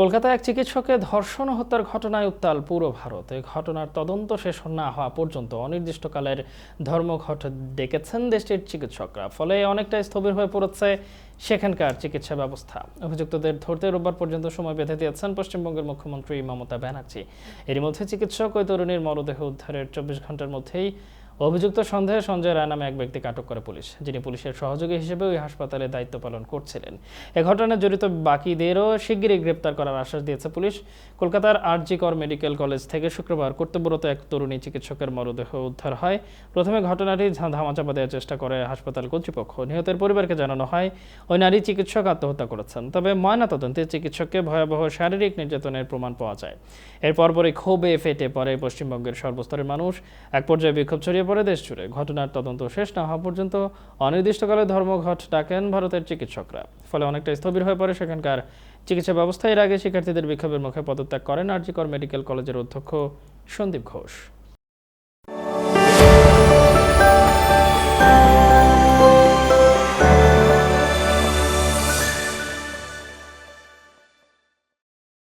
কলকাতায় এক চিকিৎসকের ধর্ষণ হত্যার ঘটনায় উত্তাল পুরো ভারত। এই ঘটনার তদন্ত শেষ না হওয়া পর্যন্ত অনির্দিষ্টকালের ধর্মঘট ডেকেছেন দেশটির চিকিৎসকরা। ফলে অনেকটা স্থবির হয়ে পড়েছে সেখানকার চিকিৎসা ব্যবস্থা। অভিযুক্তদের ধরতে রোববার পর্যন্ত সময় বেঁধে দিয়েছেন পশ্চিমবঙ্গের মুখ্যমন্ত্রী মমতা ব্যানার্জি। এরই মধ্যে চিকিৎসক ওই তরুণীর মরদেহ উদ্ধারের চব্বিশ ঘণ্টার মধ্যেই অভিযুক্ত সন্দেহে সঞ্জয় রায় নামে এক ব্যক্তিকে আটক করে পুলিশ, যিনি পুলিশের সহযোগী হিসেবে ওই হাসপাতালে দায়িত্ব পালন করছিলেন। এ ঘটনায় জড়িত বাকিদেরও শিগগিরই গ্রেপ্তার করার আশ্বাস দিয়েছে পুলিশ। কলকাতার আরজি কর মেডিকেল কলেজ থেকে শুক্রবার কর্তব্যরত এক তরুণী চিকিৎসকের মরদেহ উদ্ধার হয়। প্রথমে ঘটনাটি ধামাচাপা দেওয়ার চেষ্টা করে হাসপাতাল কর্তৃপক্ষ। নিহতের পরিবারকে জানানো হয়, ওই নারী চিকিৎসক আত্মহত্যা করেছেন। তবে ময়নাতদন্তে চিকিৎসককে ভয়াবহ শারীরিক নির্যাতনের প্রমাণ পাওয়া যায়। এর পরপরই ক্ষোভে ফেটে পড়ে পশ্চিমবঙ্গের সর্বস্তরের মানুষ। এক পর্যায়ে বিক্ষোভ ছড়িয়ে পড়ে দেশ জুড়ে ঘটনার তদন্ত শেষ না হওয়া পর্যন্ত অনির্দিষ্টকালে ধর্মঘট ডাকেন ভারতের চিকিৎসকরা। ফলে অনেকটা স্থবির হয়ে পড়ে সেখানকার চিকিৎসা ব্যবস্থা এর আগে শিক্ষার্থীদের বিক্ষোভের মুখে পদত্যাগ করেন আরজিকর মেডিকেল কলেজের অধ্যক্ষ সন্দীপ ঘোষ।